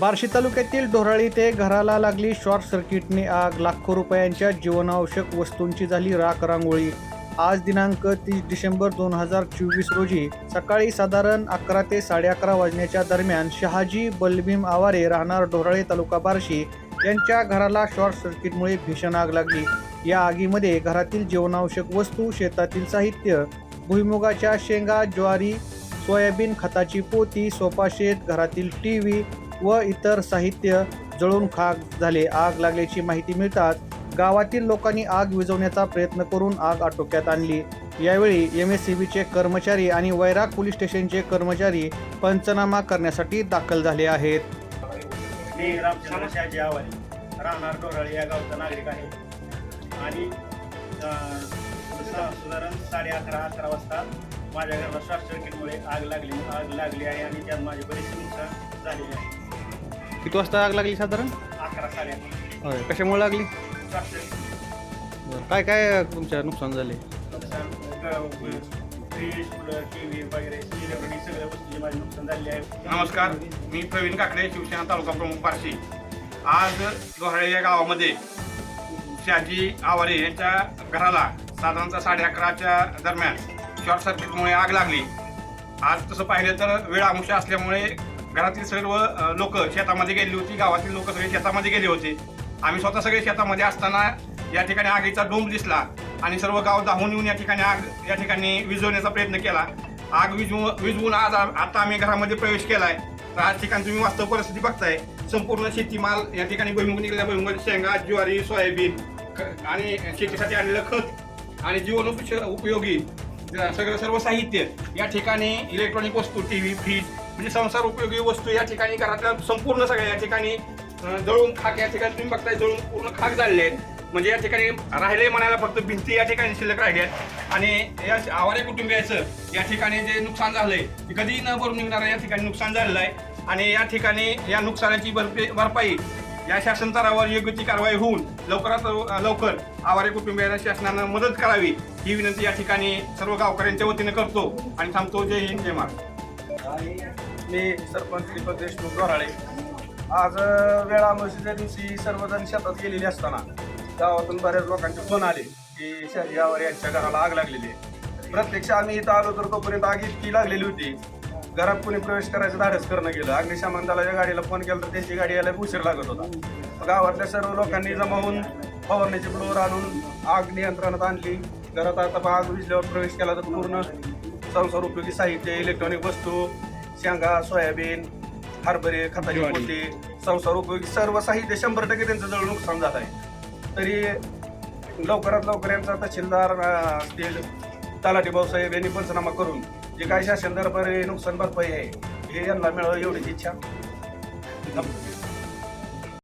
बार्शी तालुक्यातील ढोराळी ते घराला लागली शॉर्ट सर्किटने आग. लाखो रुपयांच्या जीवनावश्यक वस्तूंची झाली राख रांगोळी. आज दिनांक तीस डिसेंबर दोन हजार चोवीस रोजी सकाळी साधारण अकरा ते साडे अकरा वाजण्याच्या दरम्यान शहाजी बलभीम आवारे राहणार ढोराळे तालुका बार्शी यांच्या घराला शॉर्ट सर्किटमुळे भीषण आग लागली. या आगीमध्ये घरातील जीवनावश्यक वस्तू शेतातील साहित्य भुईमुगाच्या शेंगा ज्वारी सोयाबीन खताची पोती सोफा शेत घरातील टी व्ही व इतर साहित्य जळून खाक झाले. आग लागल्याची माहिती मिळताच गावातील लोकांनी आग विझवण्याचा प्रयत्न करून आग आटोक्यात आणली. यावेळी एम एस सी बीचे कर्मचारी आणि वैराग पोलीस स्टेशनचे कर्मचारी पंचनामा करण्यासाठी दाखल झाले आहेत. मी रामचंद्र शहाजी आवारी राहणार डोराळी या गावचा नागरिक आहे. आणि साधारण साडे अकरा अकरा वाजता माझ्या घराला शॉर्ट सर्किटमुळे आग लागली आग लागली आहे आणि त्यात माझी बरीच नुकसान झालेली आहे. किती वाजता आग लागली साधारण? अकरा साडे अकरा होय. कशामुळे लागली? काय काय तुमच्या नुकसान झाले? नुकसान फ्रीज कूलर टी व्ही वगैरे इलेक्ट्रॉनिक सगळ्या वस्तूचे माझे नुकसान झाले आहे. नमस्कार. मी प्रवीण काकडे शिवसेना तालुका प्रमुख बार्शी आज दोहाळे या गावामध्ये शहाजी आवारे यांच्या घराला साधारणतः साडे अकराच्या दरम्यान शॉर्ट सर्किटमुळे आग लागली. आज तसं पाहिलं तर वेळ आमुष्य असल्यामुळे घरातील सर्व लोक शेतामध्ये गेली होती गावातील लोक सगळे शेतामध्ये गेले होते. आम्ही स्वतः सगळे शेतामध्ये असताना या ठिकाणी आगीचा डोंब दिसला आणि सर्व गाव धावून येऊन या ठिकाणी आग या ठिकाणी विजवण्याचा प्रयत्न केला. आग विजवून विजवून आज आता आम्ही घरामध्ये प्रवेश केलाय. तर आज ठिकाणी तुम्ही वास्तव परिस्थिती बघताय. संपूर्ण शेतीमाल या ठिकाणी भुईमुग निघाल्या भुईमुग शेंगा ज्वारी सोयाबीन आणि शेतीसाठी आणलेलं खत आणि जीवन उपश- उपयोगी सगळं सर्व साहित्य या ठिकाणी इलेक्ट्रॉनिक वस्तू टी व्ही फ्रीज म्हणजे संसार उपयोगी वस्तू या ठिकाणी घरातल्या संपूर्ण सगळ्या या ठिकाणी जळून खाक या ठिकाणी तुम्ही बघताय जळून पूर्ण खाक झालेले आहेत. म्हणजे या ठिकाणी राहिले म्हणायला फक्त भिंती या ठिकाणी शिल्लक राहिल्या आणि या आवारे कुटुंबियाचं या ठिकाणी जे नुकसान झालंय ते कधीही न भरून निघणार या ठिकाणी नुकसान झालेलं आहे. आणि या ठिकाणी या नुकसानाची भरपे- भरपाई या शासन स्तरावर योग्य ती कारवाई होऊन लवकरात लव- लवकर आवारे कुटुंबियांना शासनानं मदत करावी ही विनंती या ठिकाणी सर्व गावकऱ्यांच्या वतीने करतो. आणि थांबतो. जय हिंद जय महाराज मी सरपंच दीपक देशमुख गोराळे आज वेळा मशीच्या दिवशी सर्वजण शेतात गेलेले असताना गावातून बऱ्याच लोकांचे फोन आले की शहाजी यांच्या घराला आग लागलेली आहे. प्रत्यक्ष आम्ही इथं आलो तर तोपर्यंत आग इतकी लागलेली होती. घरात कोणी प्रवेश करायचं धाडस करणं गेलं. अग्निशमन दलाच्या गाडीला फोन केला तर त्यांची गाडी यायला उशीर लागत होता. गावातल्या सर्व लोकांनी जमा होऊन फवारणीचे ब्लोअर आणून आग नियंत्रणात आणली. घरात आता आग विजल्यावर प्रवेश केला तर पूर्ण संसार उपयोगी साहित्य इलेक्ट्रॉनिक वस्तू शेंगा सोयाबीन हरभरे खताची पोती संसार उपयोगी सर्व साहित्य शंभर टक्के त्यांचं जळ नुकसान झालं आहे. तरी लवकरात लवकर यांचा तहसीलदार अं, असतील तलाठी भाऊसाहेब यांनी पंचनामा करून जे काही शासन दरबारी नुकसान भरपाई आहे हे यांना मिळावं एवढीच इच्छा.